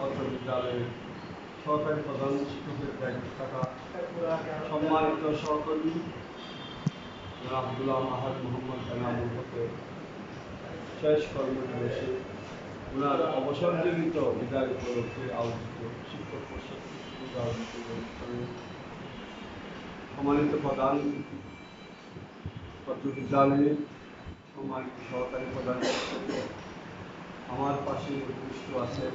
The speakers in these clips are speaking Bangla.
বিদ্যালয়ের সহকারী প্রধান শিক্ষকের দায়িত্বে থাকা সম্মানিত সহকর্মী গুলাম আহাদ মোহাম্মদ এনামুল হকের শেষ কর্মদিবসে ওনার অবসরজনিত বিদায় উপলক্ষে আয়োজিত শিক্ষক পরিষদ আয়োজিত অনুষ্ঠানে সম্মানিত প্রধান বিদ্যালয়ের সম্মানিত সহকারী প্রধান আমার পাশে উপস্থিত আছেন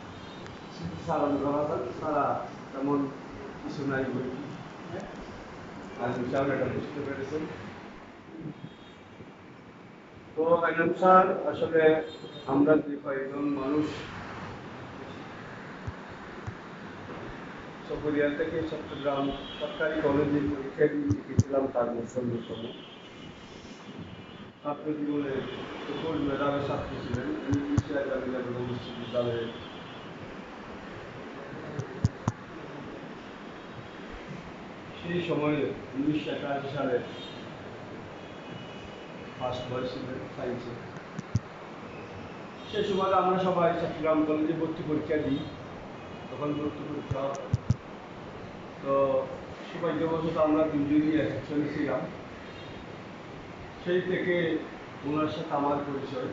সারণ করা ছাড়া তেমন কিছু নাই বই বিশাল এটা বুঝতে পেরেছেন তো স্যার, আসলে আমরা যে কয়েকজন মানুষ চকরিয়া থেকে চট্টগ্রাম সরকারি কলেজে পরীক্ষা দিয়ে শিখেছিলাম তার মধ্যে অন্যতম ছাত্র জীবনে প্রচুর মেধাবী ছাত্র ছিলেন। বিশ্ববিদ্যালয়ে সেই সময়ে উনিশশো একাশি সালে ফার্স্ট বয় ছিলেন সায়েন্সে সেই সময় আমরা সবাই চট্টগ্রাম কলেজে ভর্তি পরীক্ষা দিই। তখন ভর্তি পরীক্ষা। তো সৌভাগ্যবশত আমরা দুজনই একসাথে ছিলাম। সেই থেকে ওনার সাথে আমার পরিচয়।